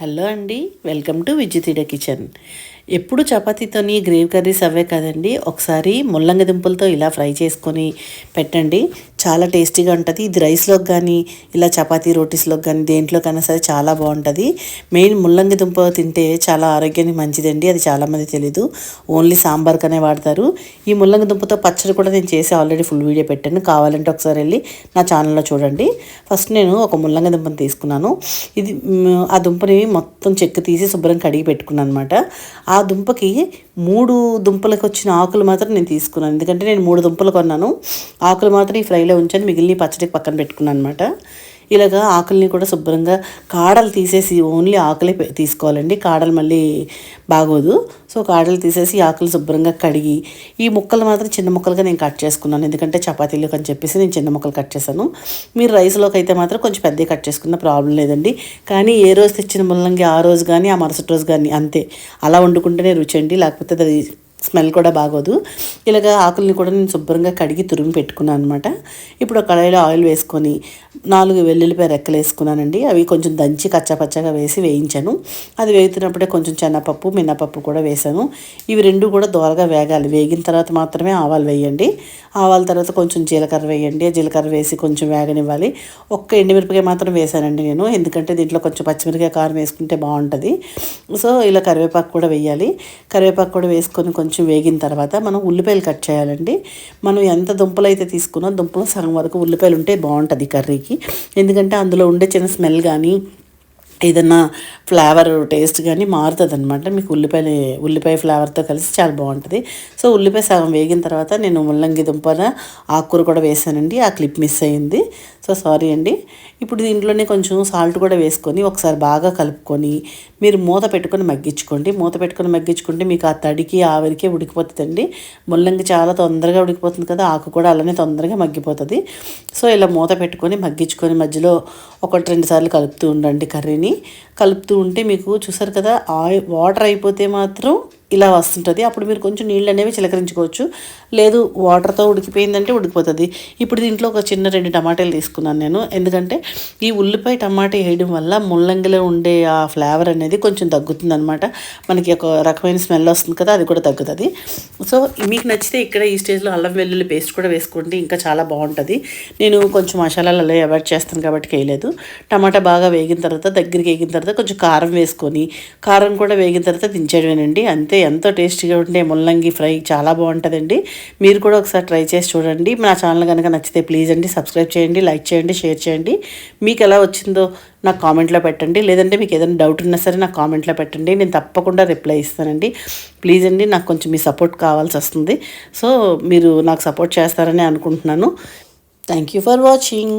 Hello అండి welcome to విజితిడ kitchen. ఎప్పుడు చపాతీతోని grave curries అవే కదండి. ఒకసారి ముల్లంగి దుంపలతో ఇలా ఫ్రై చేసుకొని పెట్టండి. చాలా టేస్టీగా ఉంటుంది. ఇది రైస్లోకి కానీ ఇలా చపాతీ రోటీస్లోకి కానీ దేంట్లోకైనా సరే చాలా బాగుంటుంది. మెయిన్ ముల్లంగి దుంప తింటే చాలా ఆరోగ్యానికి మంచిదండి. అది చాలామంది తెలీదు. ఓన్లీ సాంబార్కనే వాడతారు. ఈ ముల్లంగి దుంపతో పచ్చడి కూడా నేను చేసి ఆల్రెడీ ఫుల్ వీడియో పెట్టాను. కావాలంటే ఒకసారి వెళ్ళి నా ఛానల్లో చూడండి. ఫస్ట్ నేను ఒక ముల్లంగి దుంపని తీసుకున్నాను. ఇది ఆ దుంపని మొత్తం చెక్కు తీసి శుభ్రం కడిగి పెట్టుకున్నాను అనమాట ఆ దుంపకి మూడు దుంపలకు వచ్చిన ఆకులు మాత్రం నేను తీసుకున్నాను. ఎందుకంటే నేను మూడు దుంపలు కొన్నాను. ఆకులు మాత్రం ఈ ఫ్రైలో ఉంచాను మిగిలిన పచ్చడికి పక్కన పెట్టుకున్నాను అనమాట ఇలాగా ఆకుల్ని కూడా శుభ్రంగా కాడలు తీసేసి ఓన్లీ ఆకులే తీసుకోవాలండి. కాడలు మళ్ళీ బాగోదు. సో కాడలు తీసేసి ఆకులు శుభ్రంగా కడిగి ఈ ముక్కలు మాత్రం చిన్న ముక్కలుగా నేను కట్ చేసుకున్నాను. ఎందుకంటే చపాతీలు అని చెప్పేసి నేను చిన్న ముక్కలు కట్ చేశాను. మీరు రైస్లోకి అయితే మాత్రం కొంచెం పెద్దగా కట్ చేసుకున్న ప్రాబ్లం లేదండి. కానీ ఏ రోజు తెచ్చిన ముల్లంగి ఆ రోజు కానీ ఆ మరుసటి రోజు కానీ అంతే. అలా వండుకుంటేనే రుచి అండి. లేకపోతే అది స్మెల్ కూడా బాగోదు. ఇలాగ ఆకుల్ని కూడా నేను శుభ్రంగా కడిగి తురిమి పెట్టుకున్నాను అనమాట ఇప్పుడు ఒక కడాయిలో ఆయిల్ వేసుకొని నాలుగు వెల్లుల్లిపాయ రెక్కలు వేసుకున్నానండి. అవి కొంచెం దంచి కచ్చాపచ్చగా వేసి వేయించాను. అది వేగుతున్నప్పుడే కొంచెం శనగపప్పు మినపప్పు కూడా వేసాను. ఇవి రెండు కూడా దోరగా వేగాలి. వేగిన తర్వాత మాత్రమే ఆవాలు వేయండి. ఆవాల తర్వాత కొంచెం జీలకర్ర వేయండి. జీలకర్ర వేసి కొంచెం వేగనివ్వాలి. ఒక్క ఎండుమిరపకాయ మాత్రం వేసానండి నేను. ఎందుకంటే దీంట్లో కొంచెం పచ్చిమిరపకాయ కారం వేసుకుంటే బాగుంటుంది. సో ఇలా కరివేపాకు కూడా వేయాలి. కరివేపాకు కూడా వేసుకొని కొంచెం వేగిన తర్వాత మనం ఉల్లిపాయ ఉల్లిపాయలు కట్ చేయాలండి. మనం ఎంత దుంపలు అయితే తీసుకున్నా దుంపలు సగం వరకు ఉల్లిపాయలు ఉంటే బాగుంటుంది కర్రీకి. ఎందుకంటే అందులో ఉండే చిన్న స్మెల్ కానీ ఏదన్నా ఫ్లేవర్ టేస్ట్ కానీ మారుతుంది అనమాట మీకు ఉల్లిపాయ ఉల్లిపాయ ఫ్లేవర్తో కలిసి చాలా బాగుంటుంది. సో ఉల్లిపాయ సగం వేగిన తర్వాత నేను ముల్లంగి దుంపల ఆకుకూర కూడా వేసానండి. ఆ క్లిప్ మిస్ అయింది సో సారీ అండి. ఇప్పుడు దీంట్లోనే కొంచెం సాల్ట్ కూడా వేసుకొని ఒకసారి బాగా కలుపుకొని మీరు మూత పెట్టుకొని మగ్గించుకోండి. మూత పెట్టుకొని మగ్గించుకుంటే మీకు ఆ తడికి ఆవిరికే ఉడికిపోతుందండి. ముల్లంగి చాలా తొందరగా ఉడికిపోతుంది కదా ఆకు కూడా అలానే తొందరగా మగ్గిపోతుంది. సో ఇలా మూత పెట్టుకొని మగ్గించుకొని మధ్యలో ఒకటి రెండు సార్లు కలుపుతూ ఉండండి కర్రీని. కలుపుతూ ఉంటే మీకు చూసారు కదా ఆయిల్ వాటర్ అయిపోతే మాత్రం ఇలా వస్తుంటుంది. అప్పుడు మీరు కొంచెం నీళ్ళు అనేవి చిలకరించుకోవచ్చు. లేదు వాటర్తో ఉడికిపోయిందంటే ఉడికిపోతుంది. ఇప్పుడు దీంట్లో ఒక చిన్న రెండు టమాటాలు తీసుకున్నాను నేను. ఎందుకంటే ఈ ఉల్లిపాయ టమాటా వేయడం వల్ల ముల్లంగిలో ఉండే ఆ ఫ్లేవర్ అనేది కొంచెం తగ్గుతుంది అనమాట మనకి ఒక రకమైన స్మెల్ వస్తుంది కదా అది కూడా తగ్గుతుంది. సో మీకు నచ్చితే ఇక్కడ ఈ స్టేజ్లో అల్లం వెల్లుల్లి పేస్ట్ కూడా వేసుకోండి. ఇంకా చాలా బాగుంటుంది. నేను కొంచెం మసాలాలు అలా అవాయిడ్ చేస్తాను కాబట్టి వేయలేదు. టమాటా బాగా వేగిన తర్వాత దగ్గరికి వేగిన తర్వాత కొంచెం కారం వేసుకొని కారం కూడా వేగిన తర్వాత దించేయడమేనండి. అంతే. ఎంతో టేస్టీగా ఉండే ముల్లంగి ఫ్రై చాలా బాగుంటుందండి. మీరు కూడా ఒకసారి ట్రై చేసి చూడండి. నా ఛానల్ కనుక నచ్చితే ప్లీజ్ అండి సబ్స్క్రైబ్ చేయండి లైక్ చేయండి షేర్ చేయండి. మీకు ఎలా వచ్చిందో నాకు కామెంట్లో పెట్టండి. లేదంటే మీకు ఏదైనా డౌట్ ఉన్నా సరే నాకు కామెంట్లో పెట్టండి. నేను తప్పకుండా రిప్లై ఇస్తానండి. ప్లీజ్ అండి నాకు కొంచెం మీ సపోర్ట్ కావాల్సి వస్తుంది. సో మీరు నాకు సపోర్ట్ చేస్తారని అనుకుంటున్నాను. Thank you for watching.